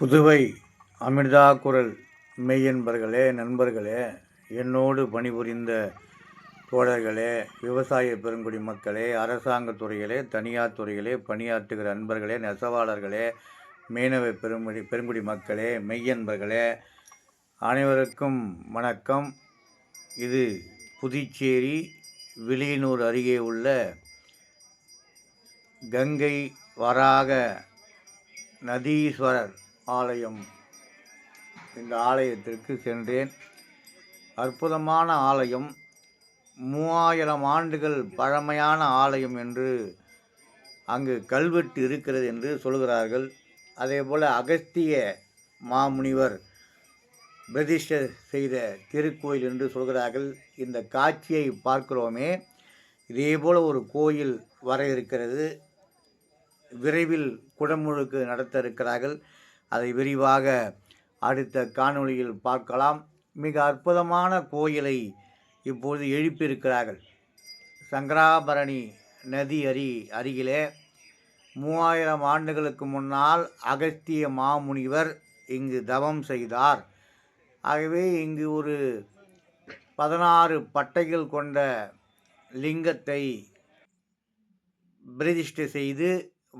புதுவை அமிர்தா குரல் மெய்யன்பர்களே நண்பர்களே என்னோடு பணிபுரிந்த தோழர்களே விவசாய பெருங்குடி மக்களே அரசாங்கத் துறைகளே தனியார் துறைகளே பணியாற்றுகிற அன்பர்களே நெசவாளர்களே மீனவ பெருங்குடி பெருங்குடி மக்களே மெய்யன்பர்களே அனைவருக்கும் வணக்கம். இது புதுச்சேரி வில்லியனூர் அருகே உள்ள கங்கை வராக நதீஸ்வரர் ஆலயம். இந்த ஆலயத்திற்கு சென்றேன். அற்புதமான ஆலயம். மூவாயிரம் ஆண்டுகள் பழமையான ஆலயம் என்று அங்கு கல்வெட்டு இருக்கிறது என்று சொல்கிறார்கள். அதேபோல் அகஸ்திய மாமுனிவர் பிரதிஷ்ட செய்த திருக்கோயில் என்று சொல்கிறார்கள். இந்த காட்சியை பார்க்கிறோமே. இதேபோல் ஒரு கோயில் வர இருக்கிறது. விரைவில் குடமுழுக்கு நடத்த இருக்கிறார்கள். அதை விரிவாக அடுத்த காணொளியில் பார்க்கலாம். மிக அற்புதமான கோயிலை இப்போது எழுப்பியிருக்கிறார்கள். சங்கராபரணி நதி அரி அருகிலே மூவாயிரம் ஆண்டுகளுக்கு முன்னால் அகஸ்திய மாமுனிவர் இங்கு தவம் செய்தார். ஆகவே இங்கு ஒரு பதினாறு பட்டைகள் கொண்ட லிங்கத்தை பிரதிஷ்டை செய்து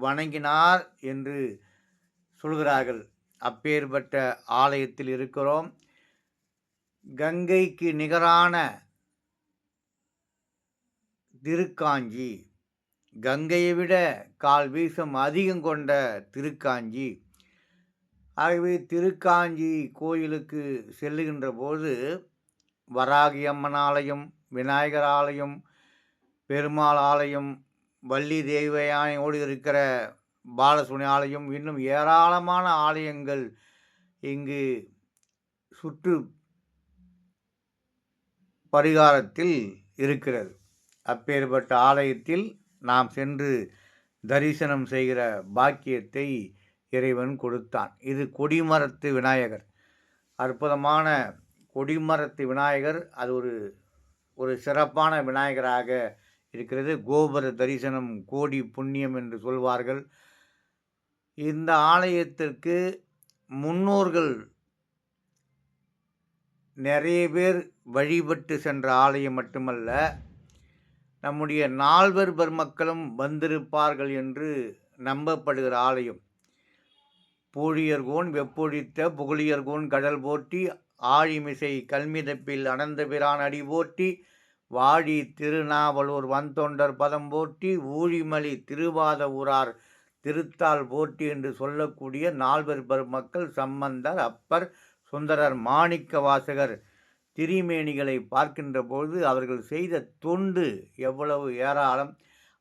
வணங்கினார் என்று சொல்கிறார்கள் அப்பேற்பட்ட ஆலயத்தில் இருக்கிறோம். கங்கைக்கு நிகரான திருக்காஞ்சி கங்கையை விட கால் வீசம் அதிகம் கொண்ட திருக்காஞ்சி. ஆகவே திருக்காஞ்சி கோயிலுக்கு செல்லுகின்ற போது வராகி அம்மன் ஆலயம் விநாயகர் ஆலயம் பெருமாள் ஆலயம் வள்ளி தேவயானையோடு இருக்கிற பாலசுனி ஆலயம் இன்னும் ஏராளமான ஆலயங்கள் இங்கு சுற்று பரிகாரத்தில் இருக்கிறது. அப்பேற்பட்ட ஆலயத்தில் நாம் சென்று தரிசனம் செய்கிற பாக்கியத்தை இறைவன் கொடுத்தான். இது கொடிமரத்து விநாயகர். அற்புதமான கொடிமரத்து விநாயகர். அது ஒரு ஒரு சிறப்பான விநாயகராக இருக்கிறது. கோபுர தரிசனம் கோடி புண்ணியம் என்று சொல்வார்கள். இந்த ஆலயத்திற்கு முன்னோர்கள் நிறைய பேர் வழிபட்டு சென்ற ஆலயம் மட்டுமல்ல நம்முடைய நால்வர் பெருமக்களும் வந்திருப்பார்கள் என்று நம்பப்படுகிற ஆலயம். பூழியர்கோன் வெப்பொழித்த புகழியர்கோன் கடல் போற்றி ஆழிமிசை கல்மிதப்பில் அனந்த பிரான் அடி போற்றி வாழி திருநாவலூர் வந்தொண்டர் பதம் போற்றி ஊழிமலி திருவாத ஊரார் திருத்தால் போட்டி என்று சொல்லக்கூடிய நால்வர் பெருமக்கள் சம்பந்தர் அப்பர் சுந்தரர் மாணிக்க வாசகர் திரிமேனிகளை பார்க்கின்ற பொழுது அவர்கள் செய்த தொண்டு எவ்வளவு ஏராளம்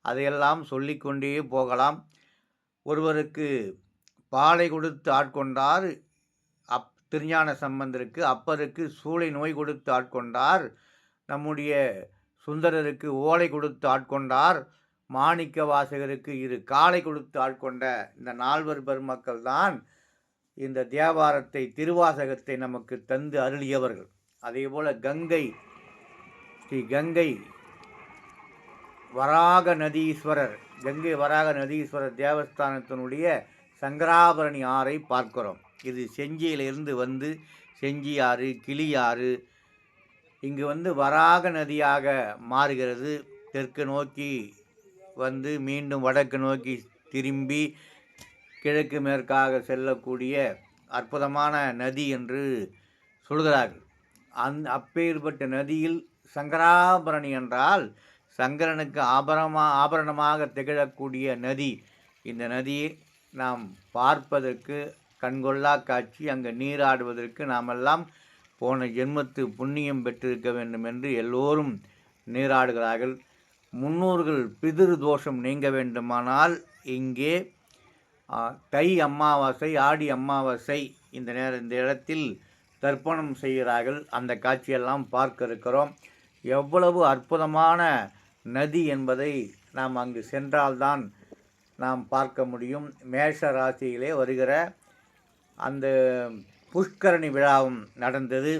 அதையெல்லாம் சொல்லிக்கொண்டே போகலாம். ஒருவருக்கு பாலை கொடுத்து ஆட்கொண்டார் அப் திருஞான சம்பந்தருக்கு அப்பருக்கு சூளை நோய் கொடுத்து ஆட்கொண்டார் நம்முடைய சுந்தரருக்கு ஓலை கொடுத்து ஆட்கொண்டார் மாணிக்க வாசகருக்கு இரு காலை கொடுத்து ஆட்கொண்ட இந்த நால்வர் பெருமக்கள் தான் இந்த தேவாரத்தை திருவாசகத்தை நமக்கு தந்து அருளியவர்கள். அதேபோல கங்கை ஸ்ரீ கங்கை வராக நதீஸ்வரர் கங்கை வராக நதீஸ்வரர் தேவஸ்தானத்தினுடைய சங்கராபரணி ஆறை பார்க்கிறோம். இது செஞ்சியிலிருந்து வந்து செஞ்சி ஆறு கிளி ஆறு இங்கு வந்து வராக நதியாக மாறுகிறது. தெற்கு நோக்கி வந்து மீண்டும் வடக்கு நோக்கி திரும்பி கிழக்கு மேற்காக செல்லக்கூடிய அற்புதமான நதி என்று சொல்கிறார்கள். அந் அப்பேற்பட்ட நதியில் சங்கராபரணி என்றால் சங்கரனுக்கு ஆபரமா ஆபரணமாக திகழக்கூடிய நதி. இந்த நதியை நாம் பார்ப்பதற்கு கண்கொள்ளா காட்சி அங்கே நீராடுவதற்கு நாமெல்லாம் போன ஜென்மத்து புண்ணியம் பெற்றிருக்க வேண்டும் என்று எல்லோரும் நீராடுகிறார்கள். முன்னோர்கள் பிதிரு தோஷம் நீங்க வேண்டுமானால் இங்கே தை அமாவாசை ஆடி அமாவாசை இந்த நேர இந்த இடத்தில் தர்ப்பணம் செய்கிறார்கள். அந்த காட்சியெல்லாம் பார்க்க இருக்கிறோம். எவ்வளவு அற்புதமான நதி என்பதை நாம் அங்கு சென்றால்தான் நாம் பார்க்க முடியும். மேஷ ராசியிலே வருகிற அந்த புஷ்கரணி விழாவும் நடந்தது.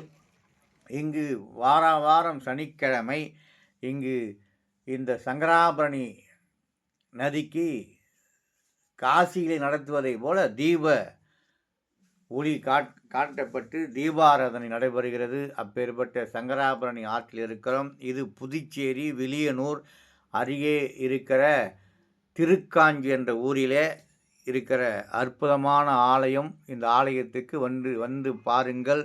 இங்கு வார வாரம் சனிக்கிழமை இங்கு இந்த சங்கராபரணி நதிக்கு காசிகளை நடத்துவதை போல தீப ஒளி காட் காட்டப்பட்டு தீபாராதனை நடைபெறுகிறது. அப்பேற்பட்ட சங்கராபரணி ஆற்றில் இருக்கிறோம். இது புதுச்சேரி வில்லியனூர் அருகே இருக்கிற திருக்காஞ்சி என்ற ஊரிலே இருக்கிற அற்புதமான ஆலயம். இந்த ஆலயத்துக்கு வந்து வந்து பாருங்கள்.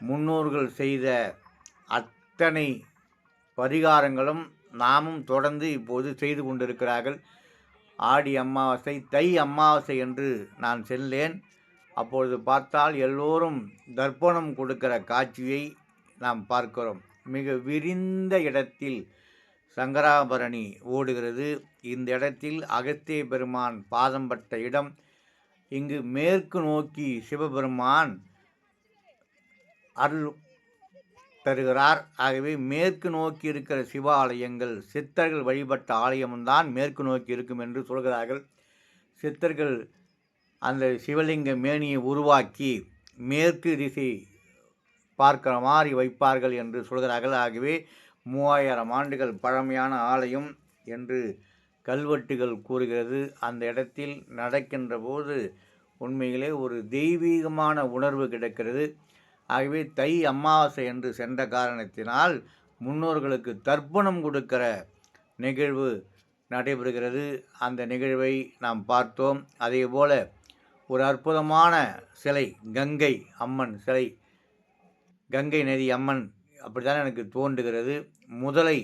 முன்னோர்கள் செய்த அத்தனை பரிகாரங்களும் நாமும் தொடர்ந்து இப்போது செய்து கொண்டிருக்கிறார்கள். ஆடி அமாவாசை தை அமாவாசை என்று நான் செல்லேன். அப்பொழுது பார்த்தால் எல்லோரும் தர்ப்பணம் கொடுக்கிற காட்சியை நாம் பார்க்கிறோம். மிக விரிந்த இடத்தில் சங்கராபரணி ஓடுகிறது. இந்த இடத்தில் அகத்திய பெருமான் பாதம் பட்ட இடம். இங்கு மேற்கு நோக்கி சிவபெருமான் அருள் தருகிறார். ஆகவே மேற்கு நோக்கி இருக்கிற சிவாலயங்கள் சித்தர்கள் வழிபட்ட ஆலயம்தான் மேற்கு நோக்கி இருக்கும் என்று சொல்கிறார்கள். சித்தர்கள் அந்த சிவலிங்க மேனியை உருவாக்கி மேற்கு திசை பார்க்கிற மாதிரி வைப்பார்கள் என்று சொல்கிறார்கள். ஆகவே மூவாயிரம் ஆண்டுகள் பழமையான ஆலயம் என்று கல்வெட்டுகள் கூறுகிறது. அந்த இடத்தில் நடக்கின்ற போது உண்மையிலே ஒரு தெய்வீகமான உணர்வு கிடைக்கிறது. ஆகவே தை அமாவாசை என்று சென்ற காரணத்தினால் முன்னோர்களுக்கு தர்ப்பணம் கொடுக்கிற நிகழ்வு நடைபெறுகிறது. அந்த நிகழ்வை நாம் பார்த்தோம். அதே போல் ஒரு அற்புதமான சிலை கங்கை அம்மன் சிலை கங்கை நதி அம்மன் அப்படித்தான் எனக்கு தோன்றுகிறது. முதலை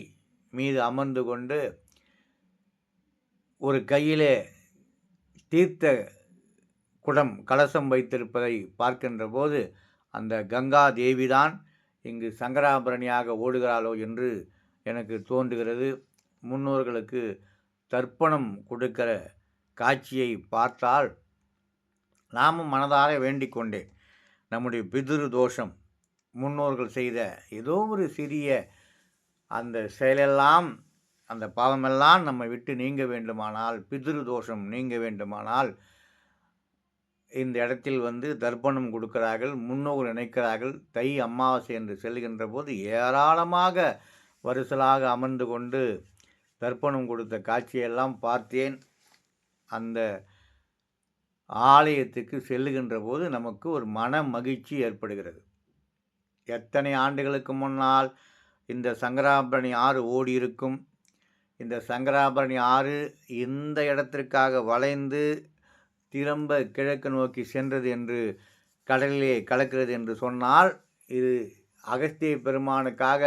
மீது அமர்ந்து கொண்டு ஒரு கையிலே தீர்த்த குடம் கலசம் வைத்திருப்பதை பார்க்கின்ற போது அந்த கங்கா தேவிதான் இங்கு சங்கராபரணியாக ஓடுகிறாளோ என்று எனக்கு தோன்றுகிறது. முன்னோர்களுக்கு தர்ப்பணம் கொடுக்கிற காட்சியை பார்த்தால் நாமும் மனதார வேண்டிக் கொண்டேன் நம்முடைய பிதிரு தோஷம். முன்னோர்கள் செய்த ஏதோ ஒரு சிறிய அந்த செயலெல்லாம் அந்த பாவமெல்லாம் நம்மை விட்டு நீங்க வேண்டுமானால் பிதிரு தோஷம் நீங்க வேண்டுமானால் இந்த இடத்தில் வந்து தர்ப்பணம் கொடுக்கிறார்கள் முன்னோர் நினைக்கிறார்கள். தை அமாவாசை என்று செல்கின்ற போது ஏராளமாக வரிசலாக அமர்ந்து கொண்டு தர்ப்பணம் கொடுத்த காட்சியெல்லாம் பார்த்தேன். அந்த ஆலயத்துக்கு செல்லுகின்ற போது நமக்கு ஒரு மன மகிழ்ச்சி ஏற்படுகிறது. எத்தனை ஆண்டுகளுக்கு முன்னால் இந்த சங்கராபரணி ஆறு ஓடி இருக்கும். இந்த சங்கராபரணி ஆறு இந்த இடத்திற்காக வளைந்து திரும்ப கிழக்கு நோக்கி சென்றது என்று கடலிலே கலக்கிறது என்று சொன்னால் இது அகஸ்திய பெருமானுக்காக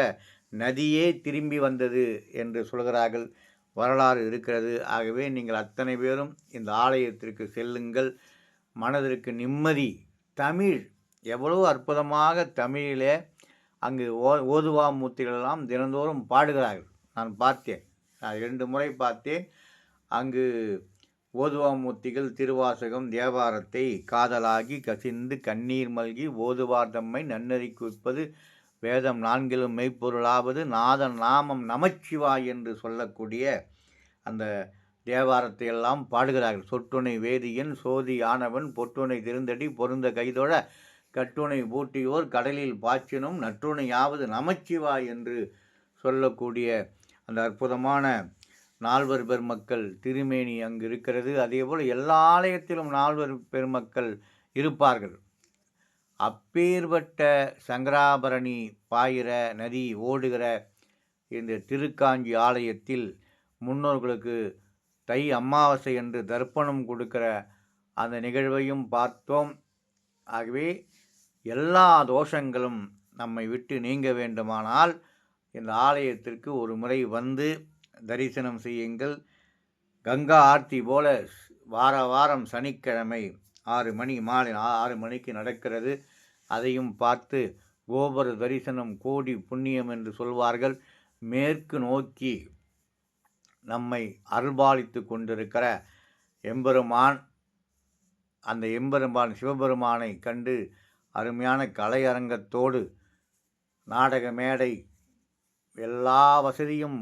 நதியே திரும்பி வந்தது என்று சொல்கிறார்கள். வரலாறு இருக்கிறது. ஆகவே நீங்கள் அத்தனை பேரும் இந்த ஆலயத்திற்கு செல்லுங்கள். மனதிற்கு நிம்மதி. தமிழ். எவ்வளோ அற்புதமாக தமிழிலே அங்கு ஓ ஓதுவா மூர்த்திகளெல்லாம் தினந்தோறும் பாடுகிறார்கள். நான் பார்த்தேன். நான் இரண்டு முறை பார்த்தேன். அங்கு ஓதுவாமூர்த்திகள் திருவாசகம் தேவாரத்தை காதலாகி கசிந்து கண்ணீர் மல்கி ஓதுவார் தம்மை நன்னறி குவிப்பது வேதம் நான்கிலும் மெய்ப்பொருளாவது நாதன் நாமம் நமச்சிவாய் என்று சொல்லக்கூடிய அந்த தேவாரத்தை எல்லாம் பாடுகிறார்கள். சொட்டுணை வேதியன் சோதி ஆனவன் பொட்டுணை திருந்தடி பொருந்த கைதொழ கட்டுணை பூட்டியோர் கடலில் பாய்ச்சினும் நற்றுணையாவது நமச்சிவாய் என்று சொல்லக்கூடிய அந்த அற்புதமான நால்வர் பெருமக்கள் திருமேனி அங்கு இருக்கிறது. அதேபோல் எல்லா ஆலயத்திலும் நால்வர் பெருமக்கள் இருப்பார்கள். அப்பேற்பட்ட சங்கராபரணி பாயிற நதி ஓடுகிற இந்த திருக்காஞ்சி ஆலயத்தில் முன்னோர்களுக்கு தை அமாவாசை என்று தர்ப்பணம் கொடுக்கிற அந்த நிகழ்வையும் பார்த்தோம். ஆகவே எல்லா தோஷங்களும் நம்மை விட்டு நீங்க வேண்டுமானால் இந்த ஆலயத்திற்கு ஒரு முறை வந்து தரிசனம் செய்யுங்கள். கங்கா ஆர்த்தி போல வார வாரம் சனிக்கிழமை ஆறு மணி மாலை ஆறு மணிக்கு நடக்கிறது. அதையும் பார்த்து கோபுர தரிசனம் கோடி புண்ணியம் என்று சொல்வார்கள். மேற்கு நோக்கி நம்மை அருள்பாலித்து கொண்டிருக்கிற எம்பெருமான் அந்த எம்பெருமான் சிவபெருமானை கண்டு அருமையான கலையரங்கத்தோடு நாடக மேடை எல்லா வசதியும்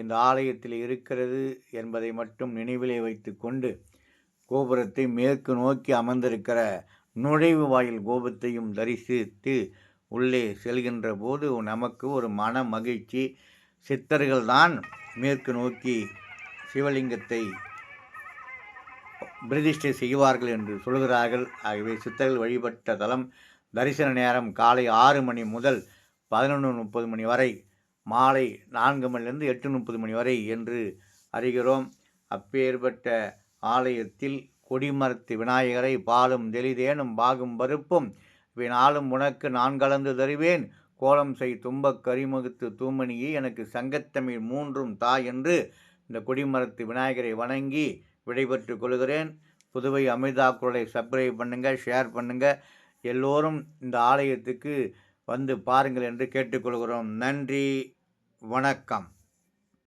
இந்த ஆலயத்தில் இருக்கிறது என்பதை மட்டும் நினைவிலே வைத்து கொண்டு கோபுரத்தை மேற்கு நோக்கி அமர்ந்திருக்கிற நுழைவு வாயில் கோபத்தையும் தரிசித்து உள்ளே செல்கின்ற போது நமக்கு ஒரு மன மகிழ்ச்சி. சித்தர்கள்தான் மேற்கு நோக்கி சிவலிங்கத்தை பிரதிஷ்டை செய்வார்கள் என்று சொல்கிறார்கள். ஆகவே சித்தர்கள் வழிபட்ட தலம் தரிசன நேரம் காலை ஆறு மணி முதல் பதினொன்று முப்பது மணி வரை மாலை நான்கு மணிலிருந்து எட்டு முப்பது மணி வரை என்று அறிகிறோம். அப்பேற்பட்ட ஆலயத்தில் கொடிமரத்து விநாயகரை பாலும் தெளிதேனும் பாகும் பருப்பும் வினாலும் உனக்கு நான் கலந்து தருவேன். கோலம் செய் தும்பக் கரிமுகத்து தூமணியை எனக்கு சங்கத்தமிழ் மூன்றும் தா என்று இந்த கொடிமரத்து விநாயகரை வணங்கி விடைபெற்று கொள்கிறேன். புதுவை அமிர்தா குரலை சப்ஸ்கிரைப் பண்ணுங்கள் ஷேர் பண்ணுங்கள் எல்லோரும் இந்த ஆலயத்துக்கு வந்து பாருங்கள் என்று கேட்டுக்கொள்கிறோம் நன்றி. வணக்கம்.